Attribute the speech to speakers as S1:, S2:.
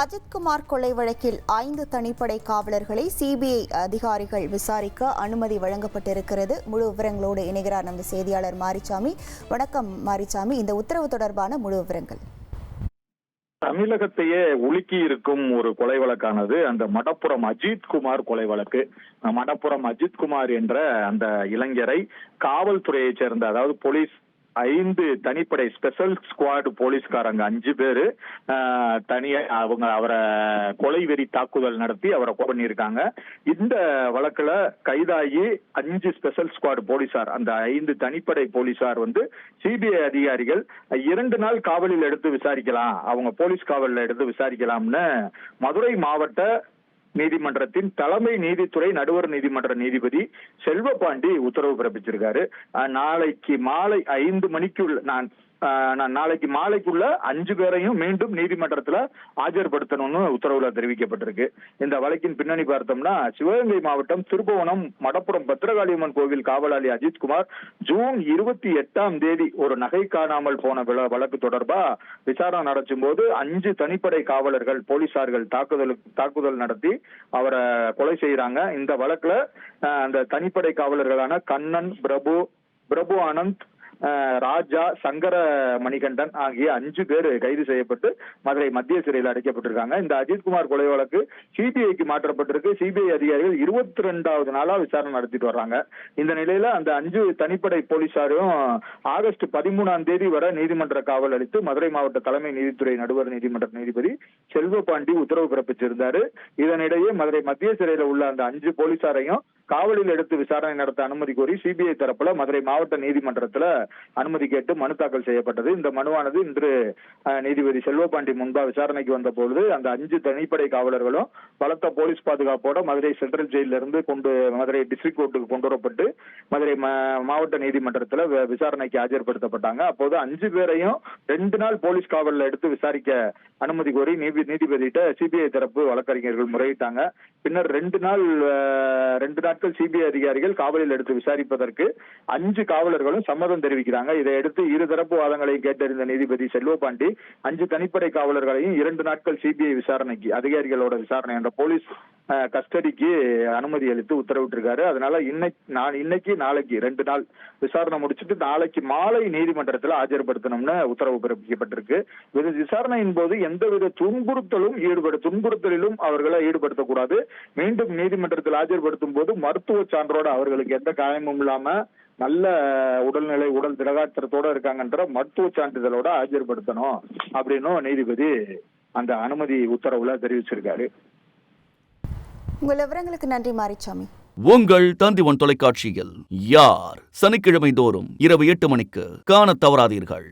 S1: அஜித்குமார் கொலை வழக்கில் ஐந்து தனிப்படை காவலர்களை சிபிஐ அதிகாரிகள் விசாரிக்க அனுமதி வழங்கப்பட்டிருக்கிறது. முழு விவரங்களோடு இணைகிறார் நமது செய்தியாளர் மாரிசாமி வணக்கம் மாரிசாமி இந்த உத்தரவு தொடர்பான முழு விவரங்கள்.
S2: தமிழகத்தையே உலுக்கி இருக்கும் ஒரு கொலை வழக்கானது அந்த மடப்புறம் அஜித் குமார் கொலை வழக்கு. மடப்புறம் அஜித் குமார் என்ற அந்த இளைஞரை காவல்துறையைச் சேர்ந்த அதாவது போலீஸ் ஐந்து தனிப்படை ஸ்பெஷல் ஸ்குவாடு போலீஸ்காரங்க அஞ்சு பேரு தனியா அவங்க அவரை கொலை வெறி தாக்குதல் நடத்தி அவரை கொலை பண்ணியிருக்காங்க. இந்த வழக்குல கைதாகி அஞ்சு ஸ்பெஷல் ஸ்குவாடு போலீசார் அந்த ஐந்து தனிப்படை போலீசார் வந்து சிபிஐ அதிகாரிகள் இரண்டு நாள் காவலில் எடுத்து விசாரிக்கலாம் அவங்க போலீஸ் காவலில் எடுத்து விசாரிக்கலாம்னு மதுரை மாவட்ட நீதிமன்றத்தின் தலைமை நீதித்துறை நடுவர் நீதிமன்ற நீதிபதி செல்வபாண்டி உத்தரவு பிறப்பிச்சிருக்காரு. அஹ் நாளைக்கு மாலை ஐந்து மணிக்குள் நான் நான் நாளைக்கு மாலைக்குள்ள அஞ்சு பேரையும் மீண்டும் நீதிமன்றத்தில் ஆஜர்படுத்தணும்னு உத்தரவில் தெரிவிக்கப்பட்டிருக்கு. இந்த வழக்கின் பின்னணி பார்த்தோம்னா சிவகங்கை மாவட்டம் திருபுவனம் மடப்புறம் பத்திரகாளியம்மன் கோவில் காவலாளி அஜித்குமார் ஜூன் இருபத்தி எட்டாம் தேதி ஒரு நகை காணாமல் போன வழக்கு தொடர்பா விசாரணை நடத்தும் போது அஞ்சு தனிப்படை காவலர்கள் போலீசார்கள் தாக்குதல் தாக்குதல் நடத்தி அவரை கொலை செய்யறாங்க இந்த வழக்குல அந்த தனிப்படை காவலர்களான கண்ணன் பிரபு பிரபு ஆனந்த் ராஜா சங்கர மணிகண்டன் ஆகிய அஞ்சு பேர் கைது செய்யப்பட்டு மதுரை மத்திய சிறையில் அடைக்கப்பட்டிருக்காங்க. இந்த அஜித்குமார் கொலை வழக்கு சிபிஐக்கு மாற்றப்பட்டிருக்கு. சிபிஐ அதிகாரிகள் இருபத்தி ரெண்டாவது நாளா விசாரணை நடத்திட்டு வர்றாங்க. இந்த நிலையில அந்த அஞ்சு தனிப்படை போலீசாரும் ஆகஸ்ட் பதிமூணாம் தேதி வரை நீதிமன்ற காவல் அளித்து மதுரை மாவட்ட தலைமை நீதித்துறை நடுவர் நீதிமன்ற நீதிபதி செல்வபாண்டி உத்தரவு பிறப்பிச்சிருந்தாரு. இதனிடையே மதுரை மத்திய சிறையில் உள்ள அந்த அஞ்சு போலீசாரையும் காவலில் எடுத்து விசாரணை நடத்த அனுமதி கோரி சிபிஐ தரப்புல மதுரை மாவட்ட நீதிமன்றத்துல அனுமதி கேட்டு மனு தாக்கல் செய்யப்பட்டது. இந்த மனுவானது இன்று நீதிபதி செல்வபாண்டி முன்பா விசாரணைக்கு வந்த பொழுது அந்த அஞ்சு தனிப்படை காவலர்களும் பலத்த போலீஸ் பாதுகாப்போட மதுரை சென்ட்ரல் ஜெயிலில் இருந்து கொண்டு மதுரை டிஸ்ட்ரிக்ட் கோர்ட்டுக்கு கொண்டு வரப்பட்டு மதுரை மாவட்ட நீதிமன்றத்துல விசாரணைக்கு ஆஜர்படுத்தப்பட்டாங்க. அப்போது அஞ்சு பேரையும் ரெண்டு நாள் போலீஸ் காவலில் எடுத்து விசாரிக்க அனுமதி கோரி நீதி நீதிபதியிட்ட சிபிஐ தரப்பு வழக்கறிஞர்கள் முறையிட்டாங்க. பின்னர் ரெண்டு நாள் ரெண்டு நாட்கள் சிபிஐ அதிகாரிகள் காவலில் எடுத்து விசாரிப்பதற்கு அஞ்சு காவலர்களும் சம்மதம் தெரிவிக்கிறாங்க. இதையடுத்து இருதரப்பு வாதங்களை கேட்டறிந்த நீதிபதி செல்வபாண்டி அஞ்சு தனிப்படை காவலர்களையும் இரண்டு நாட்கள் சிபிஐ விசாரணைக்கு அதிகாரிகளோட விசாரணை என்ற போலீஸ் கஸ்டடிக்கு அனுமதி அளித்து உத்தரவிட்டிருக்காரு. அதனால இன்னைக்கு நான் இன்னைக்கு நாளைக்கு ரெண்டு நாள் விசாரணை முடிச்சிட்டு நாளைக்கு மாலை நீதிமன்றத்தில் ஆஜர்படுத்தணும்னு உத்தரவு பிறப்பிக்கப்பட்டிருக்கு. இது விசாரணையின் போது எந்தவித துன்புறுத்தலும் ஈடுபட துன்புறுத்தலிலும் அவர்களை ஈடுபடுத்தக்கூடாது. மீண்டும் நீதிமன்றத்தில் ஆஜர்படுத்தும் போது மருத்துவ சான்றோட அவர்களுக்கு எந்த காயமும் இல்லாம நல்ல உடல்நிலை உடல் திடகாத்திரத்தோட இருக்காங்கன்ற மருத்துவ சான்றிதழோட ஆஜர்படுத்தணும் அப்படின்னும் நீதிபதி அந்த அனுமதி உத்தரவுல தெரிவிச்சிருக்காரு.
S1: உங்கள் விவரங்களுக்கு நன்றி மாரிச்சாமி.
S3: உங்கள் தந்திவன் தொலைக்காட்சியில் யார்? சனிக்கிழமை தோறும் இரவு எட்டு மணிக்கு காணத் தவறாதீர்கள்.